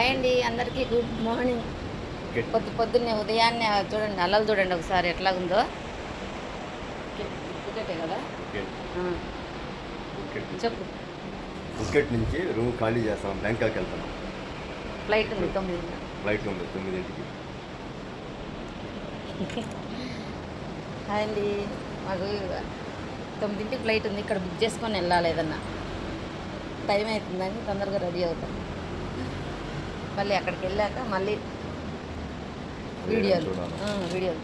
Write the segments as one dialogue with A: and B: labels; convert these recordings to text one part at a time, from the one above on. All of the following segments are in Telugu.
A: హాయ్ అండి అందరికీ గుడ్ మార్నింగ్ పొద్దు పొద్దున్నే ఉదయాన్నే చూడండి అల్లలు చూడండి ఒకసారి ఎట్లా ఉందో ఒకటే కదా? చెప్పు.
B: నుంచి రూమ్ ఖాళీ చేస్తాం బ్యాంకాక్ వెళ్తాం.
A: ఫ్లైట్ ఉంది తొమ్మిది.
B: ఫ్లైట్ ఉంది తొమ్మిదింటికి.
A: హాయ్ అండి. మాకు తొమ్మిదింటికి ఫ్లైట్ ఉంది ఇక్కడ బుక్ చేసుకొని వెళ్ళాలి ఏదన్నా. టైం అవుతుందని తొందరగా రెడీ అవుతాం. మళ్ళీ అక్కడికి వెళ్ళాక మళ్ళీ వీడియోలు. వీడియోలు.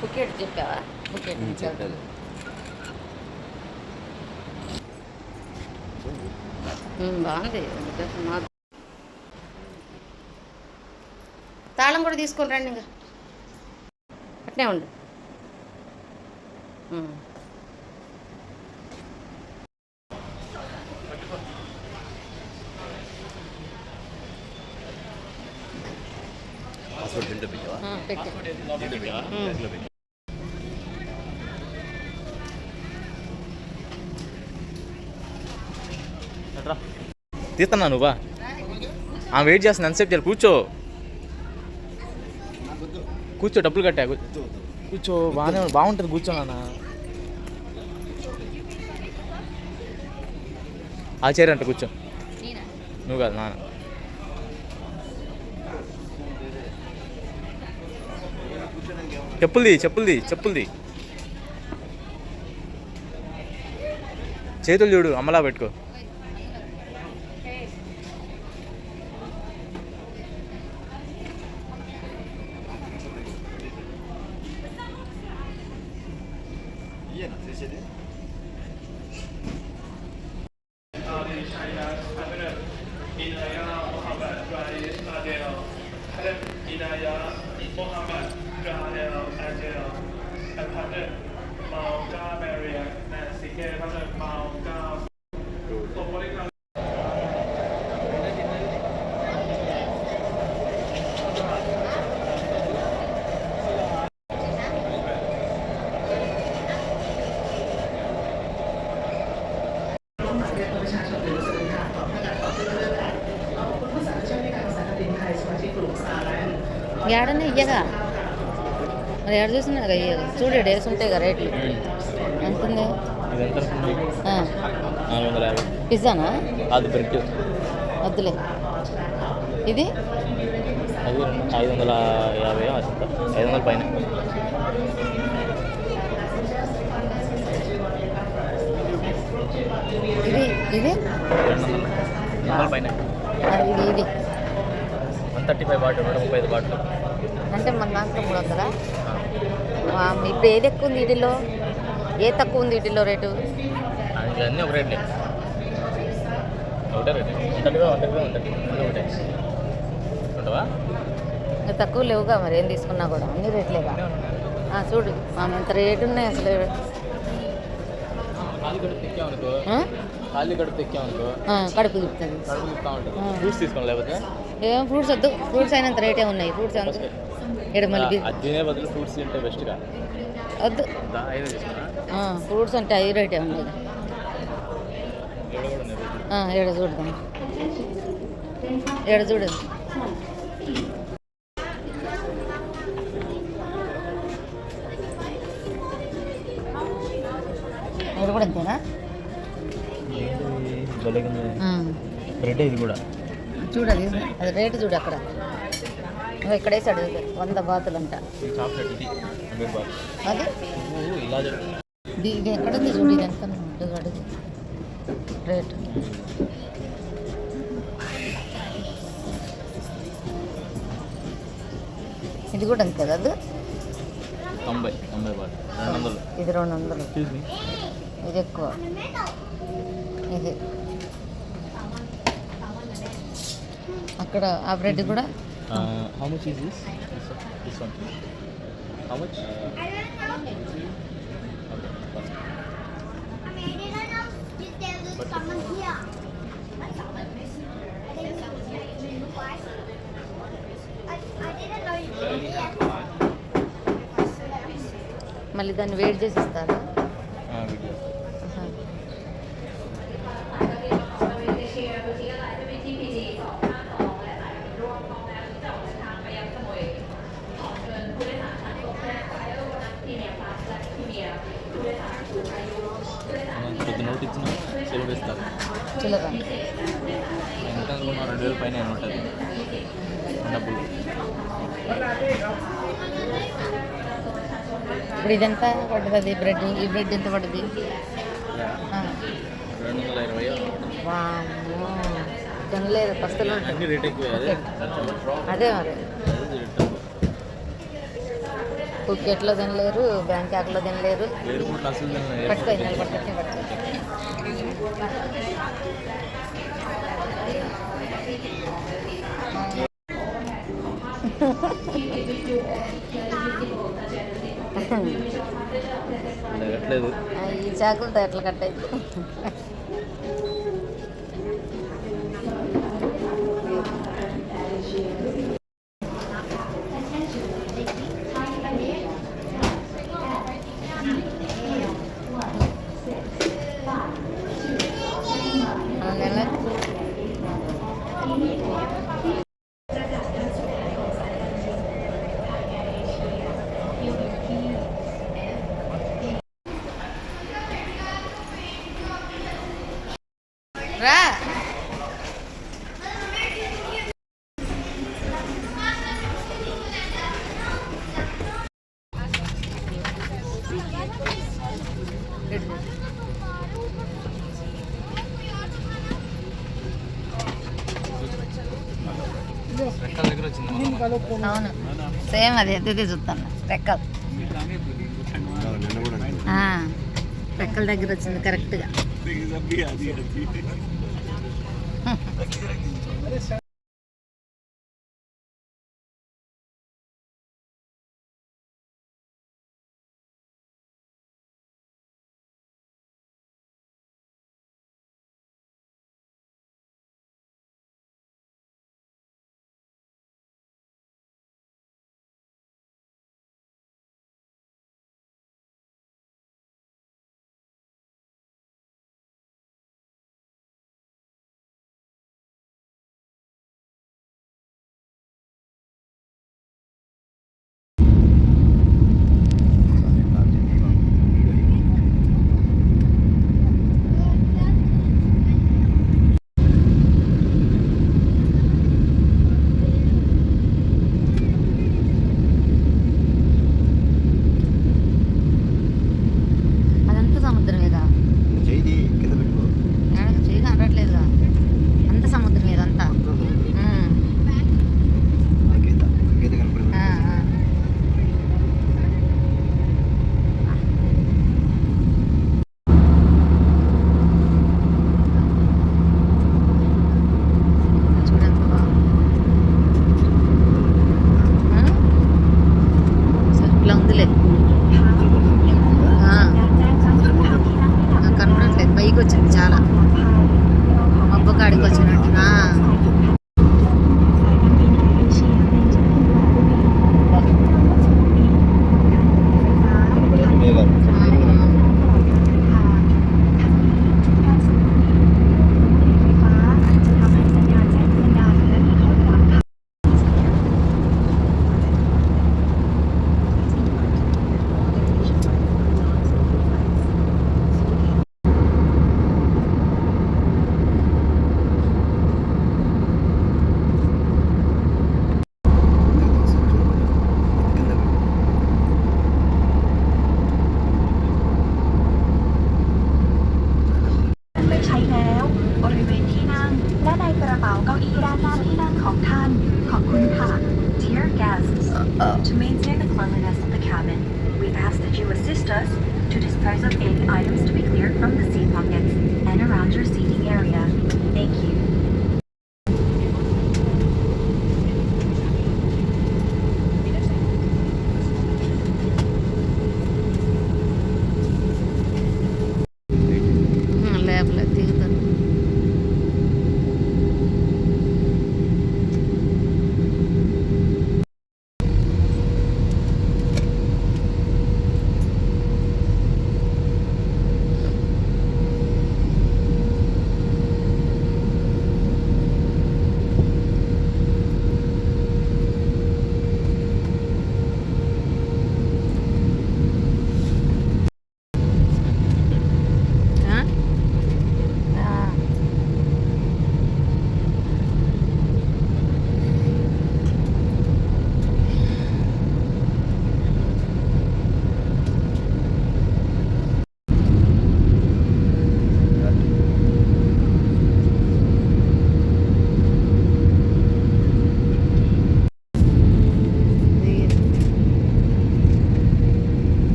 A: బుకెట్ చెప్పావా? బుకెట్
B: చెప్పాలి.
A: బాగుంది. తాళం కూడా తీసుకొని రండి ఇంకా. అట్నే ఉండు. పెట్టు.
C: తీస్తున్నా నువ్వా? ఆ వెయిట్ చేస్తున్నా ఎంతసేపు చేయాలి? కూర్చో. కూర్చో డబ్బులు కట్టా కూర్చో బాగానే బాగుంటుంది కూర్చో నాన్న. ఆ చైర్ అంట కూర్చో? నువ్వు కాదు నాన్న. చెప్పులది చెప్పులది చెప్పులది. చేతులు చూడు అమ్మలా పెట్టుకో.
B: ఇయ్యేనా
A: ఇయ్యగా మరి ఏడ చూసినా కదా ఇయ్యగా చూడు ఈడ వేసి ఉంటాయి కదా రేట్లు. ఎంత ఉంది పిజ్జానా?
C: అది బ్రెడ్.
A: వద్దులే. ఇది?
C: అది ఐదు వందల యాభై ఐదు వందల పైన.
A: ఇది? ఇది?
C: పైన.
A: ఇది ఇది.
C: వన్ థర్టీ ఫైవ్ బాటిల్ నూట ముప్పై ఐదు బాటిల్.
A: అంటే మన దాంట్లో మూడు వందలా ఇప్పుడు ఏది ఎక్కువ ఉంది వీటిలో ఏ తక్కువ ఉంది వీటిలో రేటు?
C: అన్నీ ఒక రేట్లే. ఒకటే ఒకటే.
A: తక్కువ లేవుగా మరి ఏం తీసుకున్నా కూడా? అన్ని రేట్లేగా? చూడు. ఎంత రేటు ఉన్నాయి అసలు?
C: కడుపు
A: తిప్పుతుంది. ఏం ఫ్రూట్స్ వద్దు. ఫ్రూట్స్ అయినంత రేటే ఉన్నాయి. ఫ్రూట్స్ అంత ఇక్కడ మళ్ళీ బి-
C: అది తినే బదులు ఫ్రూట్స్ తింటే బెస్ట్గా
A: వద్దు
C: ఐదు తీసుకున్నా
A: ఆ, ఫ్రూట్స్ అంటే అవి రేటే ఉన్నాయి
C: ఏడు కూడా ఉన్నాయి
A: ఆ, ఏడ చూడదాం ఏడ చూడు ఇది కూడా అంతేనా
C: భలేగా
A: ఆ,
C: బ్రెడ్ ఇది కూడా
A: చూడు అది అది రేటు చూడు అక్కడ నువ్వు ఇక్కడ వేసాడు ఇది. వంద బాతులు అంట అది? ఇది ఇది ఎక్కడ ఉంది చూడు ఇది ఎంత అడుగు రేటు. ఇది కూడా అంతే కదా అది?
C: తొంభై
A: ఇది రెండు వందలు. ఇది ఎక్కువ. ఇది. అక్కడ ఆ బ్రెడ్ కూడా?
C: How much is this this one how much
D: Someone here.
A: మళ్ళీ దాన్ని వేడి చేసి ఇస్తారా చిల్లర
C: రెండు వేల పైన ఉంటుంది డబ్బులు
A: ఇప్పుడు ఇదెంత పడుతుంది బ్రెడ్ ఈ బ్రెడ్ ఎంత పడుతుంది తినలేదు పస్తులు
C: అదే?
A: మరి. పుక్కెట్లో తినలేరు బ్యాంకాక్లో తినలేరు. పట్టుకో
C: పట్టుకొని
A: పట్టుకొని ఈ చాకులు ఎట్లా కట్టాయి. అవును. సేమ్ అది ఎత్తితే చూస్తాను రెక్కలు రెక్కల దగ్గర వచ్చింది కరెక్ట్గా.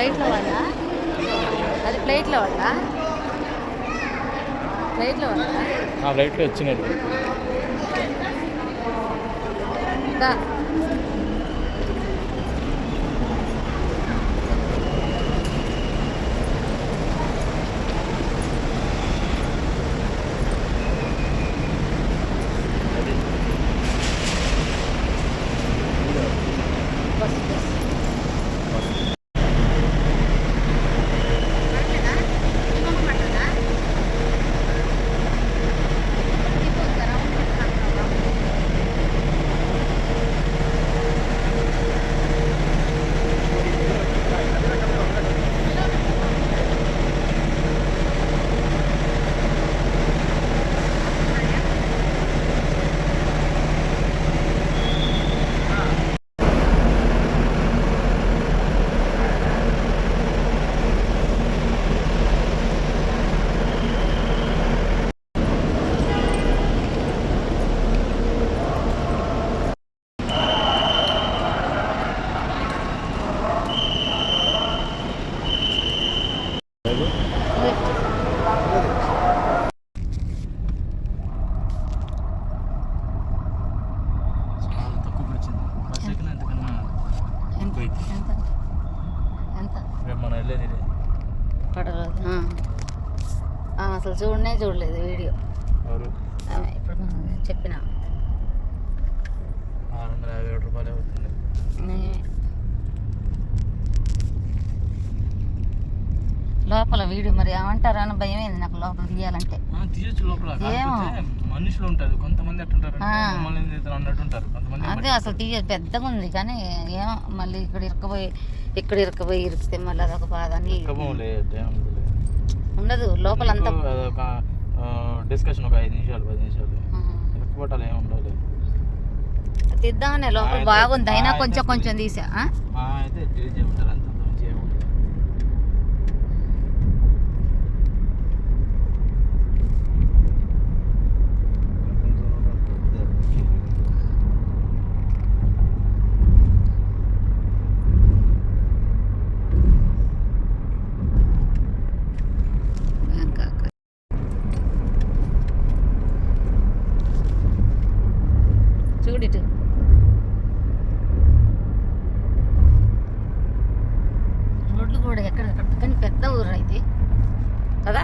A: ప్లేట్లో వాళ్ళ అది ప్లేట్లో వాళ్ళ ప్లేట్లో వాళ్ళ
C: ప్లేట్లో వచ్చినట్టు
A: దా
B: అది
A: బస్ బస్
C: చాలా తక్కువ వచ్చింది బస్ ఎక్కిన ఎంతకన్నా
A: ఎంత ఎంత ఎంత
C: రేపు మనం వెళ్ళేది ఇదే
A: పడలేదు ఆ. ఆ, అసలు చూడనే చూడలేదు వీడియో. ఇప్పుడు మనం చెప్పిన. లోపల వీడియో మరి ఏమంటారా అని భయం ఏంది నాకు లోపల తీయాలంటే.
C: తీయచ్చు లోపల.
A: ఏమో.
C: మనుషులు ఉంటారు. కొంతమంది అన్నట్టు ఉంటారు.
A: అదే అసలు తీయ పెద్దగా ఉంది కానీ ఏమో మళ్ళీ ఇక్కడ ఇరకపోయి ఇక్కడ ఇరకపోయి ఇరికితే మళ్ళీ అదొక బాధ అని. ఉండదు లోపలంతా
C: అదొక డిస్కషన్ ఒక ఐదు నిమిషాలు పది నిమిషాలు
A: ఆ.
C: ఎక్కబోటాలు ఏమి ఉండాలి
A: తీద్దామనే లోపల బాగుంది అయినా కొంచెం. కొంచెం తీసా
C: అయితే డిలీట్ చేయమంటారు అంత నుంచి ఏముండదు
B: ప్రపంచంలోని పెద్దది
A: బ్యాంకాక్ చూడిటు రోడ్లు కూడా ఎక్కడ కానీ పెద్ద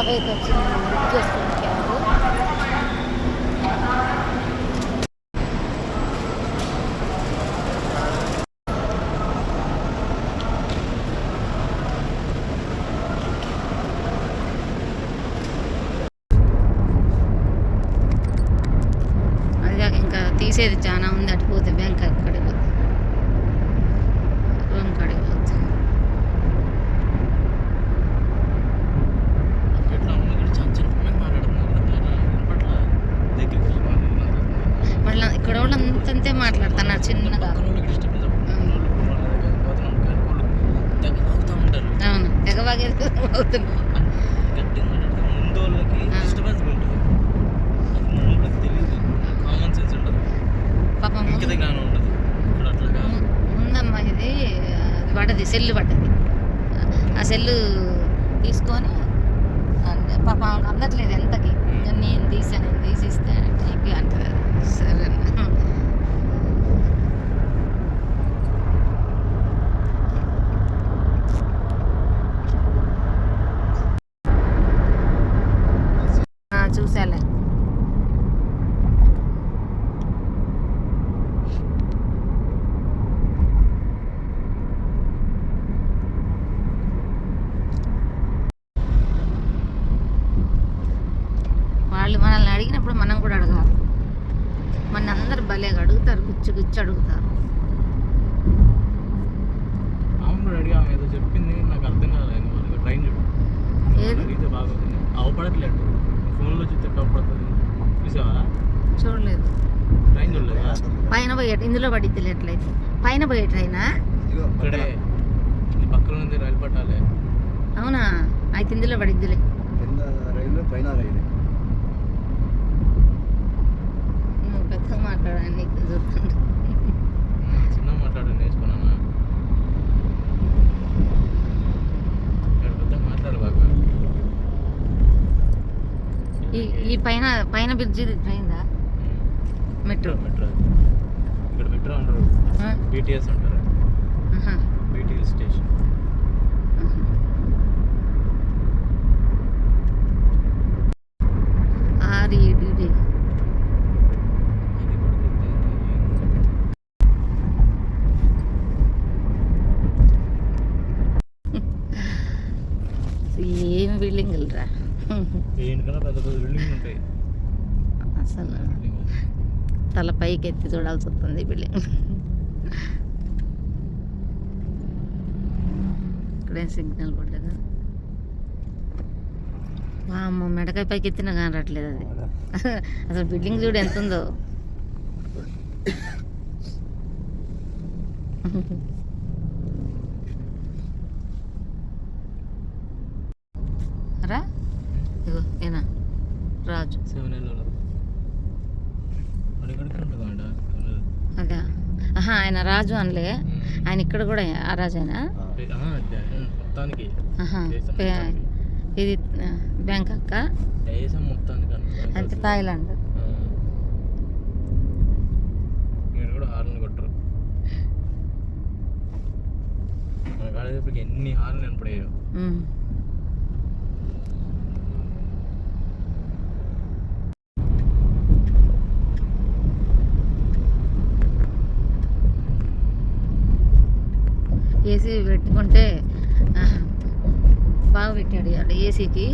A: క్యాబ్ అయితే వచ్చింది బుక్ చేసుకున్న క్యాబ్ తీసేది చాలా ఉంది అటు పోతే బ్యాంక్ అక్కడికి పోతే రూమ్ కాడికి పోతే
C: ఎట్లా ఉన్నా ఇక్కడ చాలా చిన్నగా మాట్లాడుతున్నారు అట్లా వినపట్ల దగ్గరికి వెళ్ళి మాట్లాడుతున్నారు
A: వాళ్ళ ఇక్కడ వాళ్ళు అంతంతే మాట్లాడుతున్నారు చిన్నగా
C: పక్కన వాళ్ళకి డిస్టర్బెన్స్ తెగ తాగుతూ ఉంటారు
A: అవును ఎగవాగేది అవుతుంది
C: గట్టిగా మాట్లాడితే ముందు వాళ్ళకి
A: ఆ.
C: డిస్టర్బెన్స్ ఉంటుంది అది మన వాళ్ళకి తెలియదు కామన్ సెన్స్ ఉండదు
A: పాపం
C: ఇంకిత జ్ఞానం ఉండదు ఇక్కడ అట్లా కాదు.
A: ము- ముందమ్మా ఇది అది పడ్డది సెల్లు పడ్డది. ఆ సెల్లు తీసుకొని పాప అందట్లేదు ఎంతకి. నేను తీసాను తీసిస్తే అయిపోయి అంటది అది. సరే అన్న. ఆ, చూసాలే వాళ్ళు మనల్ని అడిగినప్పుడు మనం కూడా అడగాలి మన అందరు భలేగా అడుగుతారు గుచ్చి గుచ్చి అడుగుతారు
C: ఆమె కూడా అడిగి ఆమె ఏదో చెప్పింది నాకు అర్థం కాలేదు వాళ్ళకి ట్రైన్ చూడు
A: ఏది?
C: అడిగితే బాగుంది అవపడట్లేదు. ఫోన్లో చూస్తే అవపడుతుంది? చూసావా?
A: చూడలేదు.
C: ట్రైన్ చూడలేదా?
A: పైన పోయే ఇందులో పడిద్ది ఎట్లయితే పైన పోయే ట్రైనా?
C: ఇక్కడే. నీ పక్కన ఉంది రైలు పట్టాలే.
A: అవునా? అయితే ఇందులో పడిద్దిలే.
B: కింద రైలు పైన రైలు.
A: నువ్వు చూస్తుంటే
C: చిన్న మాట్లాడు నేర్చుకున్నానా? ఇక్కడ పెద్ద మాట్లాడు బాగా.
A: ఈ ఈ పైన పైన బ్రిడ్జి ట్రైన్దా మెట్రో.
C: మెట్రో. ఇక్కడ మెట్రో అంటారు.
A: ఆ,
C: బీటీఎస్ అంటారు.
A: ఆహా,
C: బీటీఎస్ స్టేషన్. తెలియదు.
A: ఏం బిల్డింగులు రా? అసలు తల పైకి ఎత్తి చూడాల్సి వస్తుంది బిల్డింగ్. ఇక్కడేం సిగ్నల్ పడ్డదా వామ్మో మెడకాయ పైకి ఎత్తినా కానీ రావట్లేదు అది. అసలు బిల్డింగ్ చూడు ఎంత ఉందో రా ఇగో ఏనా రాజు
C: సెవెన్ ఎల్లో అడిగడికి ఉంటుంది ఆడ
A: అదా ఆహా ఆయన రాజు అనలే. ఆయన ఇక్కడ కూడా ఆ రాజేనా. ఇది బ్యాంకాక్. అంటే థాయిలాండ్.
C: ఎన్ని హార్న్ కనపడాయో.
A: ఏసీ పెట్టుకుంటే బాగా పెట్టాడు ఆడ ఏసీకి.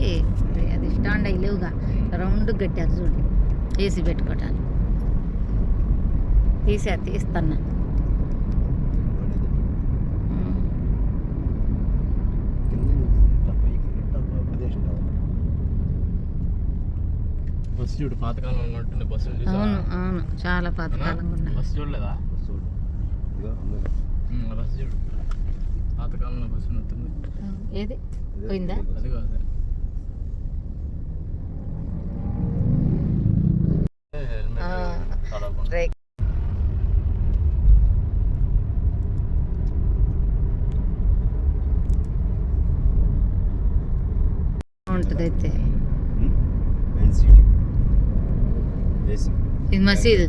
A: అది స్టాండ్ అయ్యి లేవుగా. రౌండ్ కట్టారు చూడు. ఏసీ పెట్టుకోవటానికి తీసా తీస్తున్నా.
C: బస్సు చూడు పాతకాలం చూసావా?
A: అవును అవును. చాలా పాతకాలంగా ఉన్నాయి.
C: బస్సు చూడలేదా? ఆ బస్సు చూడు. పాతకాలంలో బస్సు ఉన్నట్టుంది
A: ఏది పోయిందా
C: అది కాదు హెల్మెట్
A: ఆ.
C: చాలా బాగుంది
A: రైట్ ఉంటుంది అయితే
B: ఎన్సిటీ ఏసీ
A: ఇది మసీదు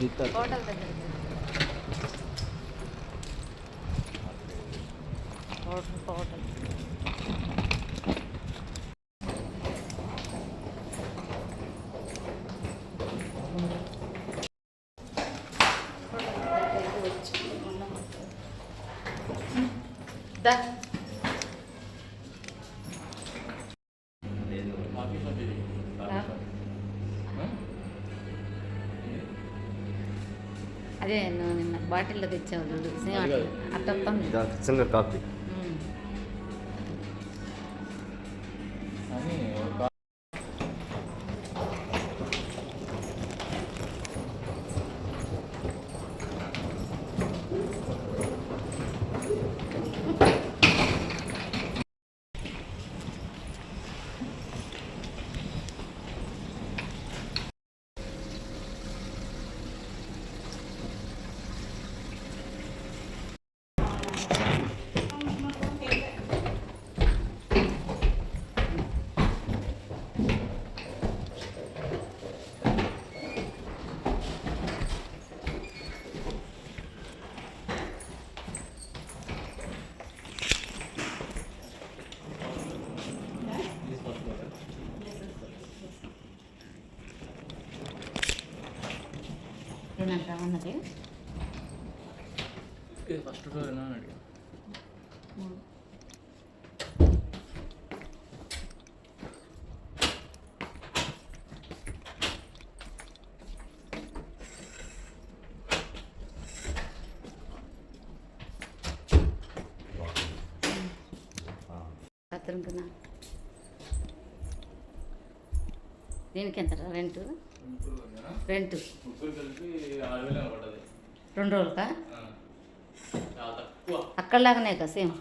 A: भीतर నిన్న బాటిల్లో తెచ్చావు చూడు. సేమ్ అట్లా.
B: కాఫీ
A: ఉమ్.
C: అని ఒక
A: అన్నది
C: ఇది ఫస్ట్
A: దీనికి ఎంత రెంట్? రెంట్. రెండు రోజులకా?
C: ఆ. చాలా తక్కువ.
A: అక్కడలాగానే కదా సేమ్.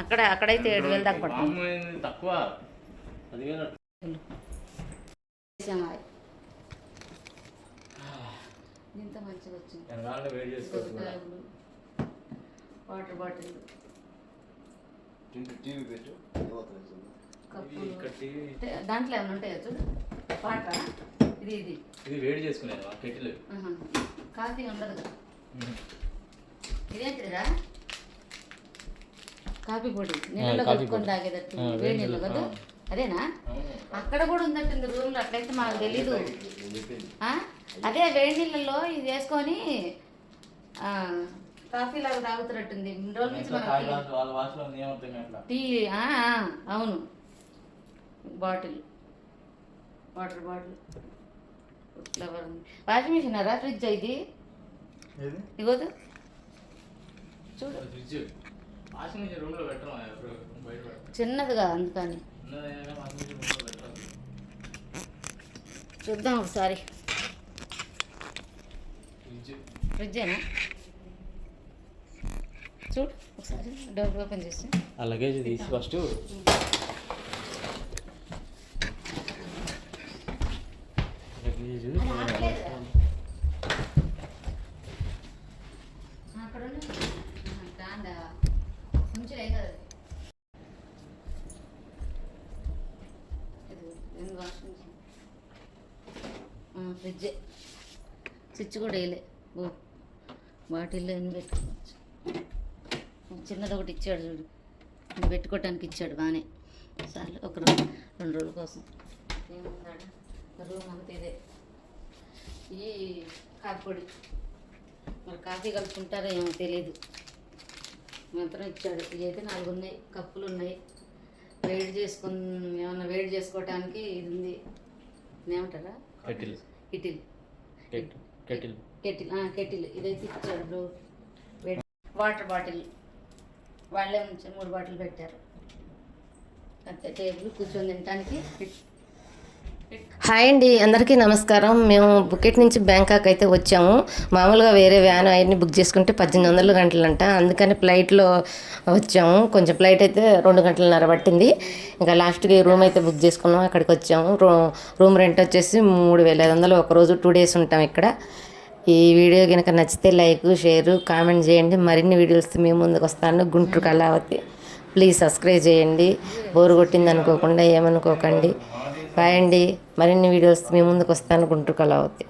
A: అక్కడ అక్కడైతే ఏడు వేలు దాకా పడుతుంది.
C: తక్కువ.
A: ఇంత మంచిగా వచ్చింది. Water bottle.
B: టీవీ పెట్టు
A: కప్పులు. దాంట్లో ఏమైనా ఉంటాయా చూడు? వాటర్ ఇది ఇది.
C: ఇది వేడి చేసుకునేది కెటిల్.
A: కాఫీ ఉండదు కదా. ఇదేంటిదిరా కాఫీ పొడి. నీళ్ళలో కలుపుకొని. తాగేటట్టు. వేడి నీళ్ళు కదా. అదేనా? అక్కడ కూడా ఉందట్టుంది రూమ్లో అట్లయితే మాకు తెలీదు? అదే వేడి నీళ్ళలో ఇది వేసుకొని ఆ, కాఫీ లాగా తాగుతున్నట్టుంది. రోజుల నుంచి టీ అవును. బాటిల్. Water bottle. ఫ్లవర్ ఉంది. వాషింగ్ మిషన్ రా ఫ్రిడ్జ్ ఇది? ఇగోదు చూడు. చిన్నదిగా అందుకని. చూద్దాం ఒకసారి.
C: ఫ్రిడ్జ్.
A: ఫ్రిడ్జేనా? చూడు. ఒకసారి డోర్ ఓపెన్ చేసి.
C: ఆ లగేజ్ తీసి ఫస్ట్ లగేజ్
A: అక్కడ కాండా కొంచెం ఏం కదా ఇది నేను వాషింగ్ మిషన్ ఫ్రిడ్జే. స్విచ్ కూడా వేయలే. ఓ బాటిల్లో ఎన్ని పెట్టుకోవచ్చు? చిన్నది ఒకటి ఇచ్చాడు చూడు. ఇది పెట్టుకోవటానికి ఇచ్చాడు బాగానే చాలు ఒక రోజు రెండు రోజుల కోసం. ఏముందాడ రూమ్ అంతా ఇదే. ఈ కాఫీ పొడి. మరి కాఫీ కలుపుకుంటారో ఏమో తెలియదు మాత్రం ఇచ్చాడు. ఇవి అయితే నాలుగు ఉన్నాయి కప్పులు ఉన్నాయి. వేడి చేసుకుని ఏమన్నా వేడి చేసుకోవటానికి ఇది ఉంది. ఏమంటారా?
C: కెటిల్. కెటిల్.
A: కెటిల్. ఆ, కెటిల్. ఇదైతే ఇచ్చాడు వాటర్ బాటిల్. వాళ్ళే ఉంచి మూడు బాటిల్ పెట్టారు. అంతే టేబుల్ కూర్చొని తినడానికి
E: హాయ్ అండి అందరికీ నమస్కారం. మేము బుకెట్ నుంచి బ్యాంకాక్ అయితే వచ్చాము. మామూలుగా వేరే వ్యాన్ అవన్నీ బుక్ చేసుకుంటే పద్దెనిమిది వందల గంటలంట. అందుకని ఫ్లైట్లో వచ్చాము. కొంచెం ఫ్లైట్ అయితే రెండు గంటలన్నర పట్టింది. ఇంకా లాస్ట్కి రూమ్ అయితే బుక్ చేసుకున్నాం. అక్కడికి వచ్చాము. రూ రూమ్ రెంట్ వచ్చేసి మూడు వేల ఐదు వందలు. ఒక రోజు టూ డేస్ ఉంటాం ఇక్కడ. ఈ వీడియో కనుక నచ్చితే లైక్ షేర్ కామెంట్ చేయండి. మరిన్ని వీడియోస్ మేము ముందుకు వస్తాను. గుంటూరు కళావతి. ప్లీజ్ సబ్స్క్రైబ్ చేయండి. బోరు కొట్టింది అనుకోకుండా ఏమనుకోకండి. బాయ్ అండి. మరిన్ని వీడియోస్ మీ ముందుకు వస్తాను గుంటూరు కళావతి